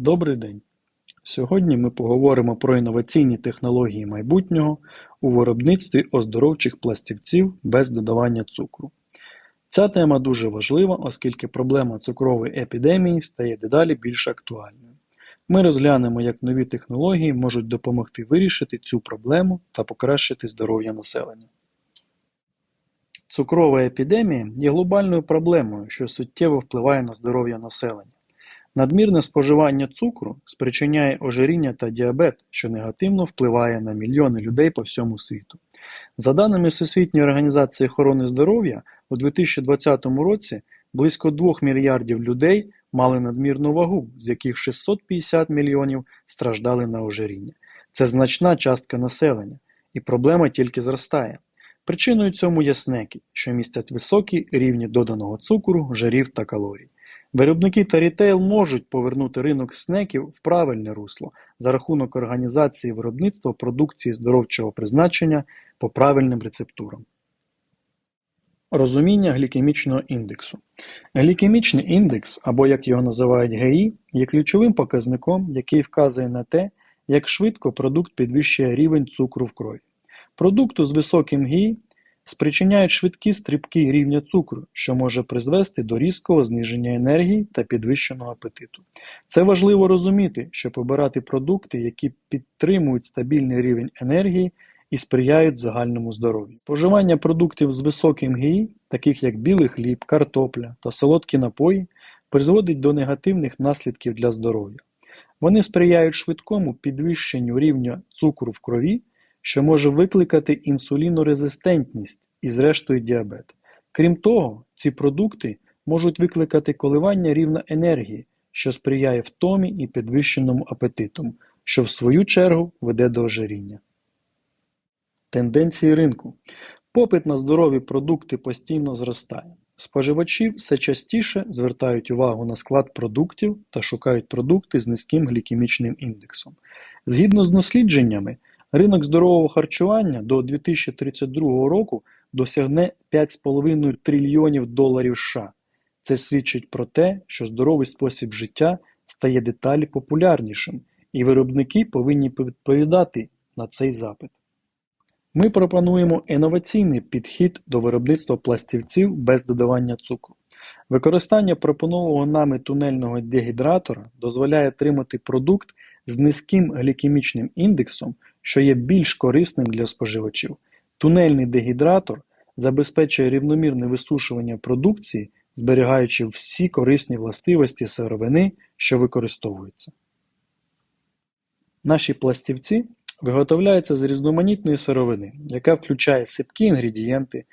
Добрий день! Сьогодні ми поговоримо про інноваційні технології майбутнього у виробництві оздоровчих пластівців без додавання цукру. Ця тема дуже важлива, оскільки проблема цукрової епідемії стає дедалі більш актуальною. Ми розглянемо, як нові технології можуть допомогти вирішити цю проблему та покращити здоров'я населення. Цукрова епідемія є глобальною проблемою, що суттєво впливає на здоров'я населення. Надмірне споживання цукру спричиняє ожиріння та діабет, що негативно впливає на мільйони людей по всьому світу. За даними Всесвітньої організації охорони здоров'я, у 2020 році близько 2 мільярдів людей мали надмірну вагу, з яких 650 мільйонів страждали на ожиріння. Це значна частка населення, і проблема тільки зростає. Причиною цьому є снеки, що містять високі рівні доданого цукру, жирів та калорій. Виробники та рітейл можуть повернути ринок снеків в правильне русло за рахунок організації виробництва продукції здоровчого призначення по правильним рецептурам. Розуміння глікемічного індексу. Глікемічний індекс, або як його називають ГІ, є ключовим показником, який вказує на те, як швидко продукт підвищує рівень цукру в крові. Продукту з високим ГІ спричиняють швидкі стрибки рівня цукру, що може призвести до різкого зниження енергії та підвищеного апетиту. Це важливо розуміти, щоб обирати продукти, які підтримують стабільний рівень енергії і сприяють загальному здоров'ю. Споживання продуктів з високим ГІ, таких як білий хліб, картопля та солодкі напої, призводить до негативних наслідків для здоров'я. Вони сприяють швидкому підвищенню рівня цукру в крові що може викликати інсулінорезистентність і зрештою діабет. Крім того, ці продукти можуть викликати коливання рівня енергії, що сприяє втомі і підвищеному апетиту, що в свою чергу веде до ожиріння. Тенденції ринку. Попит на здорові продукти постійно зростає. Споживачі все частіше звертають увагу на склад продуктів та шукають продукти з низьким глікемічним індексом. Згідно з дослідженнями, Ринок здорового харчування до 2032 року досягне 5,5 трильйонів доларів США. Це свідчить про те, що здоровий спосіб життя стає деталі популярнішим, і виробники повинні відповідати на цей запит. Ми пропонуємо інноваційний підхід до виробництва пластівців без додавання цукру. Використання пропонованого нами тунельного дегідратора дозволяє отримати продукт з низьким глікемічним індексом, що є більш корисним для споживачів. Тунельний дегідратор забезпечує рівномірне висушування продукції, зберігаючи всі корисні властивості сировини, що використовуються. Наші пластівці виготовляються з різноманітної сировини, яка включає сипкі інгредієнти,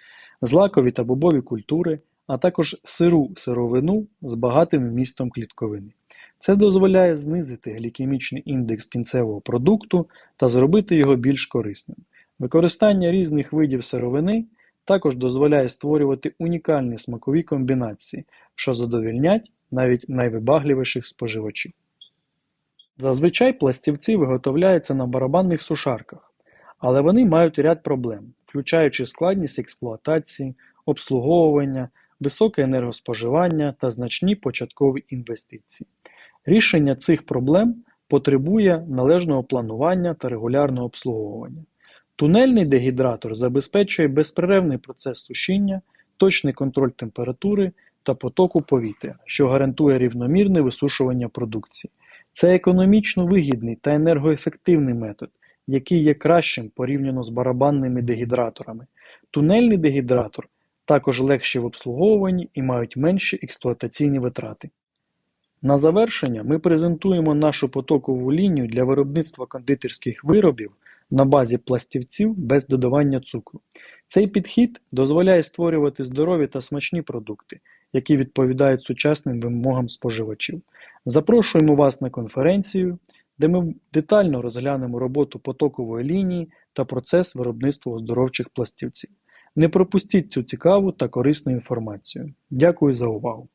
злакові та бобові культури, а також сиру сировину з багатим вмістом клітковини. Це дозволяє знизити глікемічний індекс кінцевого продукту та зробити його більш корисним. Використання різних видів сировини також дозволяє створювати унікальні смакові комбінації, що задовільнять навіть найвибагливіших споживачів. Зазвичай пластівці виготовляються на барабанних сушарках, але вони мають ряд проблем, включаючи складність експлуатації, обслуговування, високе енергоспоживання та значні початкові інвестиції. Рішення цих проблем потребує належного планування та регулярного обслуговування. Тунельний дегідратор забезпечує безперервний процес сушіння, точний контроль температури та потоку повітря, що гарантує рівномірне висушування продукції. Це економічно вигідний та енергоефективний метод, який є кращим порівняно з барабанними дегідраторами. Тунельний дегідратор також легші в обслуговуванні і мають менші експлуатаційні витрати. На завершення ми презентуємо нашу потокову лінію для виробництва кондитерських виробів на базі пластівців без додавання цукру. Цей підхід дозволяє створювати здорові та смачні продукти, які відповідають сучасним вимогам споживачів. Запрошуємо вас на конференцію, де ми детально розглянемо роботу потокової лінії та процес виробництва оздоровчих пластівців. Не пропустіть цю цікаву та корисну інформацію. Дякую за увагу!